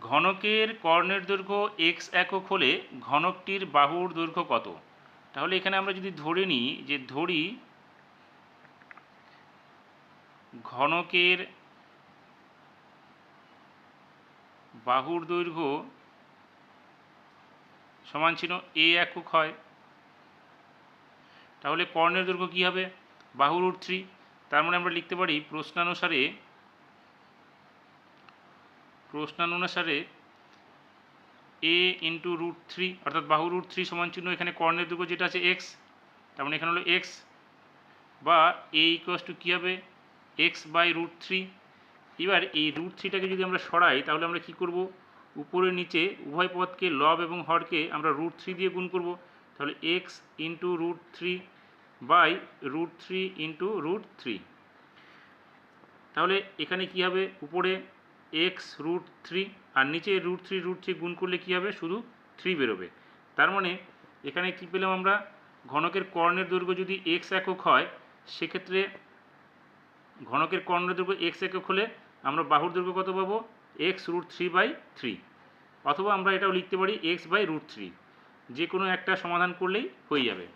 ঘনকের কর্ণের দৈর্ঘ্য এক্স একক হলে ঘনকটির বাহুর দৈর্ঘ্য কত? তাহলে এখানে আমরা যদি ধরে নিই যে ধরি ঘনকের বাহুর দৈর্ঘ্য সমান ছিল এ একক হয়। তাহলে কর্ণের দৈর্ঘ্য কী হবে? বাহুর রুট থ্রি তার মানে আমরা লিখতে পারি প্রশ্নানুসারে প্রশ্নানুসারে এ ইন্টু রুট থ্রি অর্থাৎ বাহু রুট থ্রি সমান চিহ্ন এখানে কর্ণের দৈর্ঘ্য যেটা আছে এক্স তার মানে এখানে হলো এক্স বা এ ইকুয়াস টু কী হবে? এক্স বাই রুট থ্রি এবার এই রুট থ্রিটাকে যদি আমরা সরাই, তাহলে আমরা কি করব? উপরে নিচে উভয় পদকে লব এবং হরকে আমরা রুট থ্রি দিয়ে গুণ করব। তাহলে x into root three by root three into root three তাহলে এখানে কি হবে? উপরে এক্স রুট থ্রি আর নিচে রুট থ্রি রুট থ্রি গুণ করলে কী হবে? শুধু থ্রি বেরোবে। তার মানে এখানে কি পেলাম আমরা? ঘনকের কর্ণের দৈর্ঘ্য যদি এক্স একক হয়, সেক্ষেত্রে ঘনকের কর্ণের দৈর্ঘ্য এক্স একক হলে আমরা বাহুর দৈর্ঘ্য কত পাবো? X root three by three. অথবা আমরা এটাও লিখতে পারি এক্স বাই রুট থ্রি। যে কোনো একটা সমাধান করলেই হয়ে যাবে।